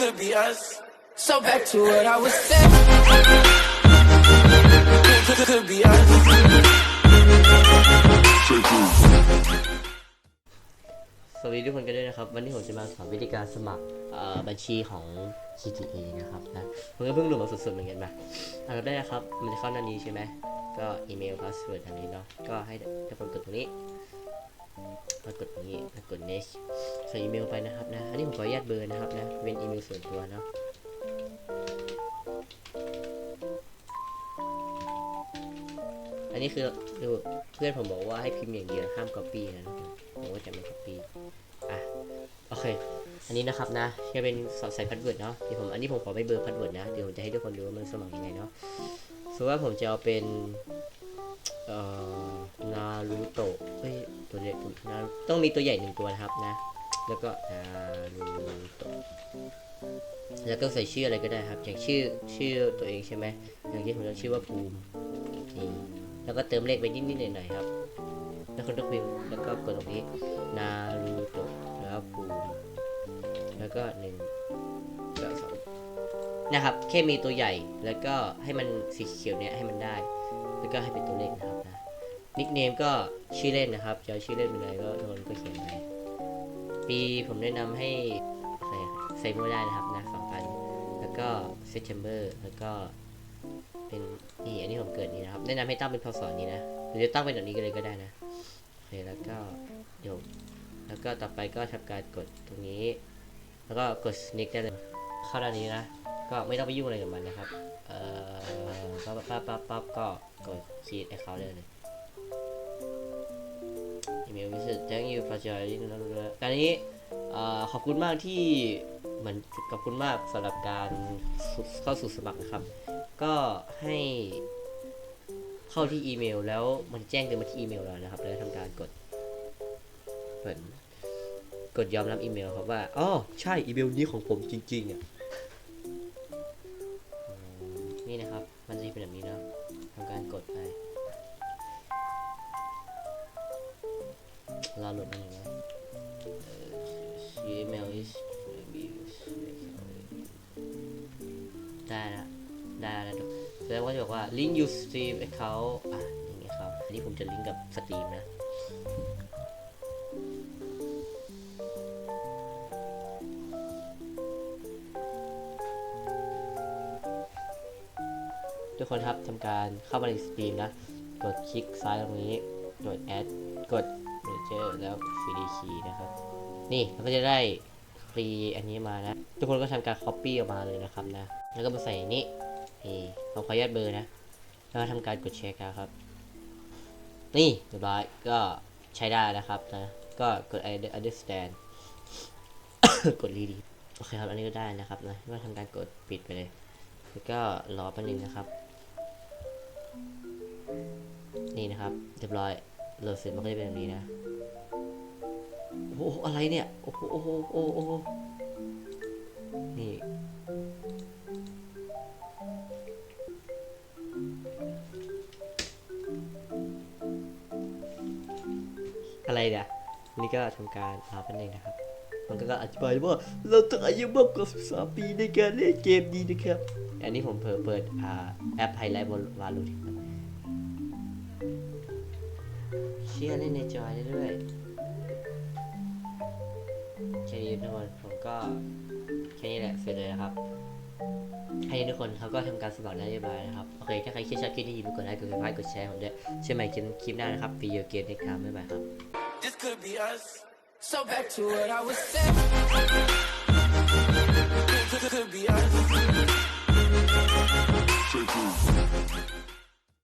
could be us. So back to what I was saying. Could, could, could be us. สวัสดีทุกคนกันด้วยนะครับ วันนี้ผมจะมาสอนวิธีการสมัครเอ่อบัญชีของ GTA นะครับนะผมก็เพิ่งรู้มาสดๆเหมือนกันมาอันดับแรกนะครับ มันจะเข้าหน้านี้ใช่ไหมก็อีเมลพาสเวิร์ดอันนี้เนาะก็ให้ทุกคนกดตรงนี้ มากดนี้มากด next ใส่อีเมลไปนะครับนะ อันนี้ผมขออนุญาตเบอร์นะครับนะ เป็นอีเมลส่วนตัวเนาะอันนี้คือดูเพื่อนผมบอกว่าให้พิมพ์อย่างเดียวห้าม copy นะผมก็จะไม่ copy อะโอเค อันนี้นะครับนะจะเป็นสอดใส่พาสเวิร์ดเนาะเดี๋ยวผมอันนี้ผมขอไม่เบอร์พาสเวิร์ดนะเดี๋ยวผมจะให้ทุกคนดูว่ามันสมัครยังไงเนาะสมมติว่าผมจะเอาเป็นเอ่อนารูโตะเอ้ย ตัวเล็กนาต้องมีตัวใหญ่หนึ่งตัวนะครับนะ แล้วก็นารูโตะแล้วก็ใส่ชื่ออะไรก็ได้ครับ อย่างชื่อชื่อตัวเองใช่ไหมอย่างที่ผมจะชื่อว่าภูมินี่แล้วก็เติมเลขไปนิดๆหน่อยๆครับ แล้วคนต้องพิมพ์แล้วก็กดตรงนี้ นารูโตะแล้วภูมิแล้วก็หนึ่งแล้วสองนะครับ แค่มีตัวใหญ่แล้วก็ให้มันสีเขียวเนี้ยให้มันได้ แล้วก็ให้เป็นตัวเลขนะครับนะ นิกเนมก็ชื่อเล่นนะครับจะเอชื่อเล่นเป็นอะไรก็โทนก็เขียนไปปีผมแนะนำให้อะไรอะใส่โมได้นะครับนะสองพันแล้วก็ September แล้วก็เป็นนี่อันนี้ผมเกิดนี้นะครับ แนะนำให้ตั้งเป็นพศนี้นะหรือจะตั้งเป็นแบบนี้ก็เลยก็ได้นะโอเคแล้วก็เดี๋ยวแล้วก็ต่อไปก็ทำการกดตรงนี้ แล้วก็กด sneak ได้เลยเข้าด้านนี้นะก็ไม่ต้องไปยุ่งอะไรกับมันนะครับ เอ่อปั๊บปั๊บปั๊บปั๊บก็กด create account ได้เลย visit thank you for joining การนี้ขอบคุณมากที่เหมือนขอบคุณมากสำหรับการเข้าสู่สมัครนะครับ ก็ให้เข้าที่อีเมล แล้วมันแจ้งเตือนมาที่อีเมลเรานะครับ แล้วทำการกดเหมือนกดยอมรับอีเมลครับว่าอ๋อใช่อีเมลนี้ของผมจริงๆอะนี่นะครับ มันจะเป็นแบบนี้นะทำการกดไป รอโหลดนิดนึงนะเอ่อ email is ได้ล้วได้แล้วทุกแล้วก็จะบอกว่า link you stream account อะอย่างเงี้ยครับอันนี้ผมจะลิงก์กับสตรีมนะทุกคนครับทำการเข้ามาในสตรีมนะ กดคลิกซ้ายตรงนี้ กดแอดกด เจอร์แล้วฟรีคีนะครับ นี่เราก็จะได้ฟรีอันนี้มานะ ทุกคนก็ทำการ Copy ออกมาเลยนะครับนะ แล้วก็มาใส่นี้นี่ผมขออนุญาตเบอร์นะ แล้วก็ทำการกดแชร์ครับ นี่เรียบร้อยก็ใช้ได้นะครับนะ ก็กด understand กดรีดีโอเคครับ อันนี้ก็ได้นะครับนะก็ทำการกดปิดไปเลย แล้วก็รอแป๊บนึงนะครับ นี่นะครับ เรียบร้อย โหลดเสร็จมันก็จะเป็นแบบนี้นะ โอ้โหอะไรเนี่ย โอ้โหโอ้โหโอ้โหนี่อะไรเนี่ยนี่ก็ทำการรอแป๊บนึงนะครับ มันก็อธิบายว่าเราต้องอายุมากกว่า 13 ปีในการเล่นเกมนี้นะครับ อันนี้ผมเปิดเปิดอแอปไฮไลท์บนวาลูค ชียร์เล่นในจอยได้ด้วยแค่นี้ทุกคนผมก็แค่นี้แหละเสร็จเลยนะครับให้ทุกคนเขาก็ทำการสมัครได้เรียบร้อยนะครับ โอเคถ้าใครคิดชอบคลิปนี้อย่าลืมกดไลค์กดซับสไครต์กดแชร์ผมด้วยเช่นใหม่คลิปหน้านะครับวีดีโอเกมในครั้งบ๊ายบายครับ This could be us. So back to what I was saying.